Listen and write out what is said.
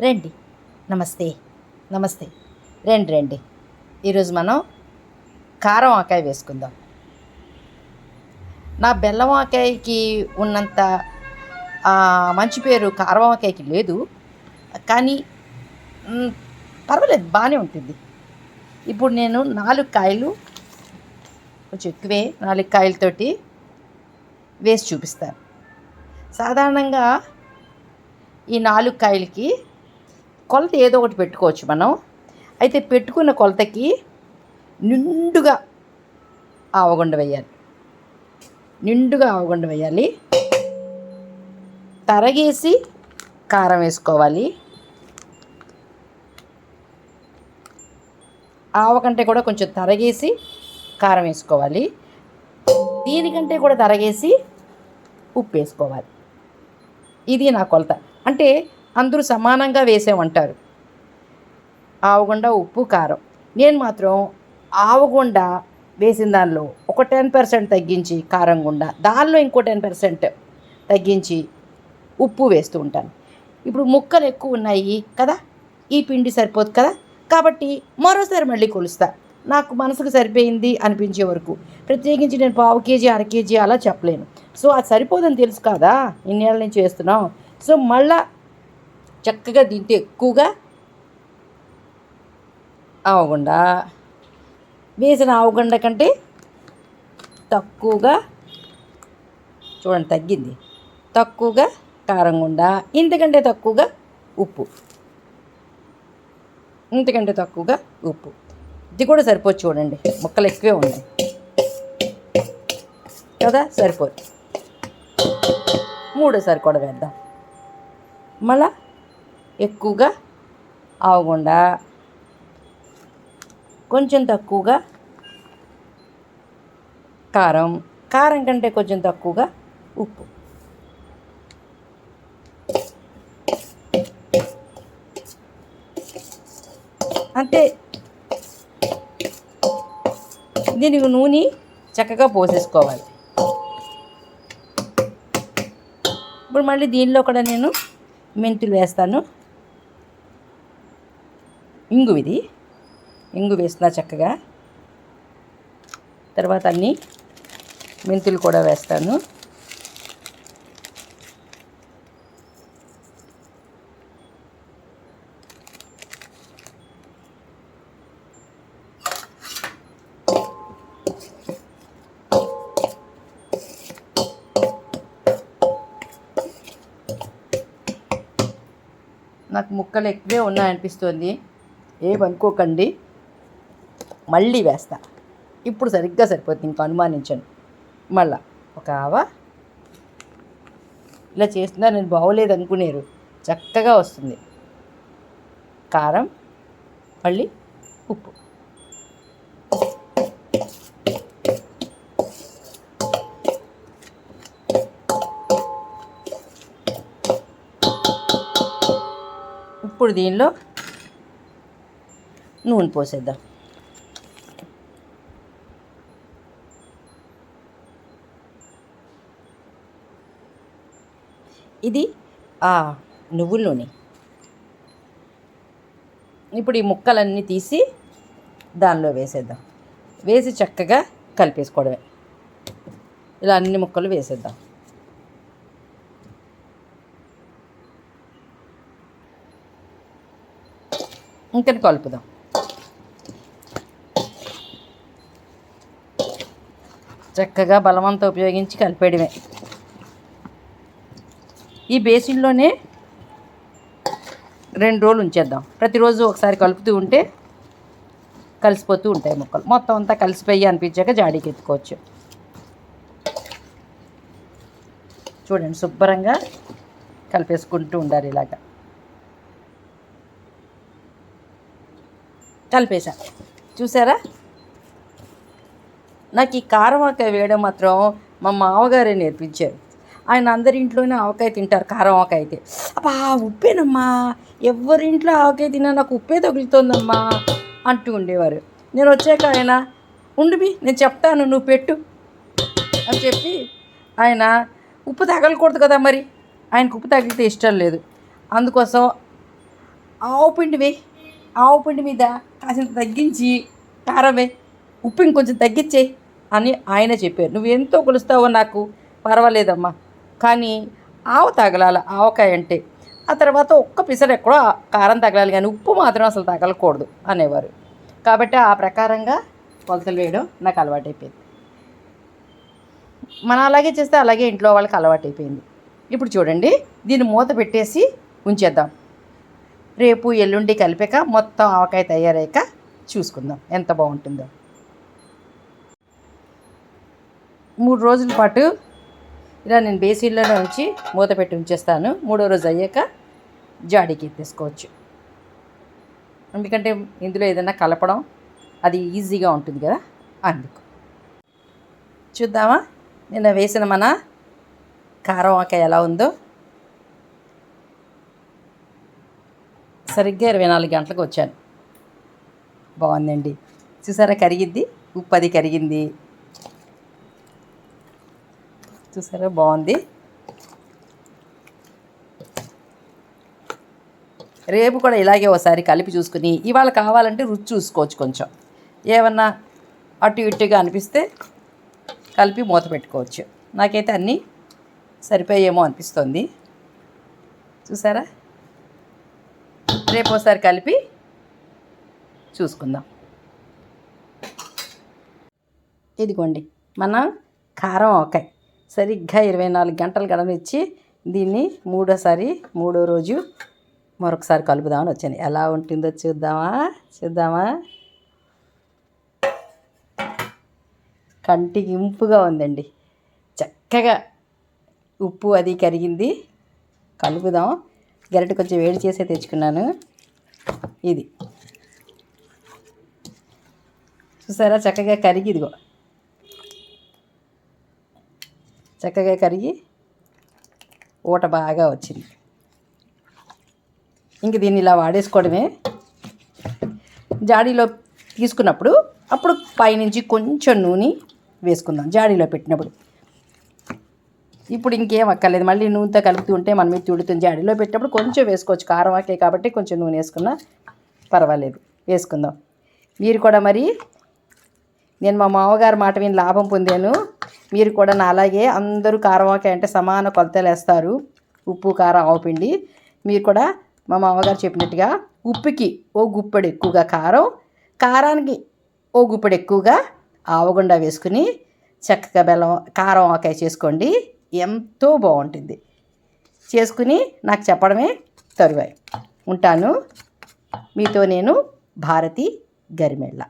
రండి. నమస్తే. నమస్తే. రండి రండి. ఈరోజు మనం కారం ఆకాయ వేసుకుందాం. నా బెల్లం ఆకాయకి ఉన్నంత మంచి పేరు కారం ఆకాయకి లేదు. కానీ పర్వాలేదు బాగానే ఉంటుంది. ఇప్పుడు నేను నాలుగు కాయలు కొంచెం ఎక్కువే నాలుగు కాయలతోటి వేసి చూపిస్తాను. సాధారణంగా ఈ నాలుగు కాయలకి కొలత ఏదో ఒకటి పెట్టుకోవచ్చు మనం. అయితే పెట్టుకున్న కొలతకి నిండుగా ఆవగుండ వేయాలి. నిండుగా ఆవగుండ వేయాలి. తరగేసి కారం వేసుకోవాలి. ఆవకంటే కూడా కొంచెం తరగేసి కారం వేసుకోవాలి. దీనికంటే కూడా తరగేసి ఉప్పు వేసుకోవాలి. ఇది నా కొలత. అంటే అందరూ సమానంగా వేసేమంటారు ఆవగుండ ఉప్పు కారం. నేను మాత్రం ఆవగుండ వేసిన దానిలో ఒక టెన్ పర్సెంట్ తగ్గించి కారం గుండ దానిలో ఇంకో టెన్ పర్సెంట్ తగ్గించి ఉప్పు వేస్తూ ఉంటాను. ఇప్పుడు ముక్కలు ఎక్కువ ఉన్నాయి కదా ఈ పిండి సరిపోదు కదా కాబట్టి మరోసారి మళ్ళీ కొలుస్తా. నాకు మనసుకు సరిపోయింది అనిపించే వరకు. ప్రత్యేకించి నేను పావు కేజీ అర కేజీ అలా చెప్పలేను. సో అది సరిపోదని తెలుసు కదా ఇన్నేళ్ళ నుంచి వేస్తున్నాం. సో మళ్ళా చక్కగా దీంతో ఎక్కువగా ఆవగుండ. వేసిన ఆవగుండ కంటే తక్కువగా చూడండి తగ్గింది. తక్కువగా కారం గుండ ఇంతకంటే తక్కువగా ఉప్పు. ఇంతకంటే తక్కువగా ఉప్పు. ఇది కూడా సరిపోదు చూడండి ముక్కలు ఎక్కువే ఉన్నాయి. కదా సరిపోదు. మూడోసారి కూడా వేద్దాం మళ్ళా ఎక్కువగా ఆవకుండా కొంచెం తక్కువగా కారం కారం కంటే కొంచెం తక్కువగా ఉప్పు. అంతే. దీనికి నూనె చక్కగా పోసేసుకోవాలి. ఇప్పుడు మళ్ళీ దీనిలో కూడా నేను మెంతులు వేస్తాను. ఇంగు ఇది. ఇంగు వేస్తున్నా చక్కగా. తర్వాత అన్నీ మెంతులు కూడా వేస్తాను. నాకు ముక్కలు ఎక్కువే ఉన్నాయనిపిస్తుంది. ఏమనుకోకండి మళ్ళీ వేస్తా. ఇప్పుడు సరిగ్గా సరిపోతుంది. ఇంకా అనుమానించను. మళ్ళా ఒక ఆవ. ఇలా చేస్తున్నా నేను బాగోలేదు అనుకునేరు. చక్కగా వస్తుంది. కారం మళ్ళీ ఉప్పు. ఇప్పుడు దీనిలో నూనె పోసేద్దాం. ఇది ఆ నువ్వుల నూనె. ఇప్పుడు ఈ ముక్కలన్నీ తీసి దానిలో వేసేద్దాం. వేసి చక్కగా కలిపేసుకోవడమే. ఇలా అన్ని ముక్కలు వేసేద్దాం. ఇంకా కలుపుదాం. చక్కగా బలమంతా ఉపయోగించి కలిపేయడమే. ఈ బేసిన్లోనే రెండు రోజులు ఉంచేద్దాం. ప్రతిరోజు ఒకసారి కలుపుతూ ఉంటే కలిసిపోతూ ఉంటాయి ముక్కలు. మొత్తం అంతా కలిసిపోయి అనిపించాక జాడీకి ఎత్తుకోవచ్చు. చూడండి శుభ్రంగా కలిపేసుకుంటూ ఉండాలి ఇలాగా. కలిపేసా చూసారా? నాకు ఈ కారం ఆవకాయ వేయడం మాత్రం మా మామగారే నేర్పించారు. ఆయన అందరి ఇంట్లోనే ఆవకాయ తింటారు కారం ఆవకాయ అయితే. అబ్బా ఉప్పేనమ్మా. ఎవరింట్లో ఆవకాయ తిన్నా నాకు ఉప్పే తగులుతోందమ్మా అంటూ ఉండేవారు. నేను వచ్చాక ఆయన ఉండిమి నేను చెప్తాను నువ్వు పెట్టు. అని చెప్పి ఆయన ఉప్పు తగలకూడదు కదా మరి. ఆయనకు ఉప్పు తగిలితే ఇష్టం లేదు. అందుకోసం ఆవు పిండి వేయి. ఆవు పిండి మీద కాసింత తగ్గించి కారం వేయి. ఉప్పు ఇంకొంచెం తగ్గించే అని ఆయన చెప్పారు. నువ్వు ఎంతో కొలుస్తావో నాకు పర్వాలేదమ్మా. కానీ ఆవు తగలాల ఆవకాయ అంటే ఆ తర్వాత ఒక్క పిసర ఎక్కడో కారం తగలాలి కానీ ఉప్పు మాత్రం అసలు తగలకూడదు అనేవారు. కాబట్టి ఆ ప్రకారంగా కొలతలు వేయడం నాకు అలవాటైపోయింది. మనం అలాగే చేస్తే అలాగే ఇంట్లో వాళ్ళకి అలవాటైపోయింది. ఇప్పుడు చూడండి దీన్ని మూత పెట్టేసి ఉంచేద్దాం. రేపు ఎల్లుండి కలిపాక మొత్తం ఆవకాయ తయారయ్యాక చూసుకుందాం ఎంత బాగుంటుందో. మూడు రోజుల పాటు ఇలా నేను బేసిన్లోనే ఉంచి మూత పెట్టి ఉంచేస్తాను. మూడో రోజు అయ్యాక జాడీకి ఎత్తేసుకోవచ్చు. ఎందుకంటే ఇందులో ఏదైనా కలపడం అది ఈజీగా ఉంటుంది కదా? అందుకు. చూద్దామా? నిన్న వేసిన మన కారం ఆక ఎలా ఉందో. సరిగ్గా ఇరవై నాలుగు గంటలకు వచ్చాను. బాగుందండి. చూసారా కరిగిద్ది? ఉప్పు అది కరిగింది. చూసారా? బాగుంది. రేపు కూడా ఇలాగే ఒకసారి కలిపి చూసుకుని ఇవాళ కావాలంటే రుచి చూసుకోవచ్చు కొంచెం. ఏమన్నా అటు ఇటుగా అనిపిస్తే కలిపి మూత పెట్టుకోవచ్చు. నాకైతే అన్నీ సరిపోయేమో అనిపిస్తుంది. చూసారా? రేపు ఒకసారి కలిపి చూసుకుందాం. ఇదిగోండి మన కారం ఆకాయ సరిగ్గా ఇరవై నాలుగు గంటలు గడనిచ్చి దీన్ని మూడోసారి మూడో రోజు మరొకసారి కలుపుదామని వచ్చాను. ఎలా ఉంటుందో చూద్దామా? చూద్దామా? కంటికి ఇంపుగా ఉందండి. చక్కగా ఉప్పు అది కరిగింది. కలుపుదాం. గరిట కొంచెం వేడి చేసే తెచ్చుకున్నాను. ఇది. చూసారా? చక్కగా కరిగి ఇదిగో. చక్కగా కరిగి ఊట బాగా వచ్చింది. ఇంక దీన్ని ఇలా వాడేసుకోవడమే. జాడీలో తీసుకున్నప్పుడు అప్పుడు పైనుంచి కొంచెం నూనె వేసుకుందాం జాడీలో పెట్టినప్పుడు. ఇప్పుడు ఇంకేం అక్కర్లేదు. మళ్ళీ నూనెతో కలుపుతూ ఉంటే మనం మీద తుడుతుంది. జాడీలో పెట్టినప్పుడు కొంచెం వేసుకోవచ్చు. కారం ఆకే కాబట్టి కొంచెం నూనె వేసుకున్నా పర్వాలేదు. వేసుకుందాం. మీరు కూడా మరి నేను మా మామగారు మాట విని లాభం పొందాను. మీరు కూడా నా అలాగే అందరూ కారం అంటే సమాన కొలతలు వేస్తారు ఉప్పు కారం ఆవపిండి మీరు కూడా మా మామగారు చెప్పినట్టుగా ఉప్పుకి ఓ గుప్పెడు ఎక్కువగా కారం కారానికి ఓ గుప్పెడు ఎక్కువగా ఆవగుండ వేసుకుని చక్కగా బెల్లం కారం ఆకాయ చేసుకోండి. ఎంతో బాగుంటుంది. చేసుకుని నాకు చెప్పడమే తరువాయి. ఉంటాను. మీతో నేను భారతి గరిమెళ్ళ.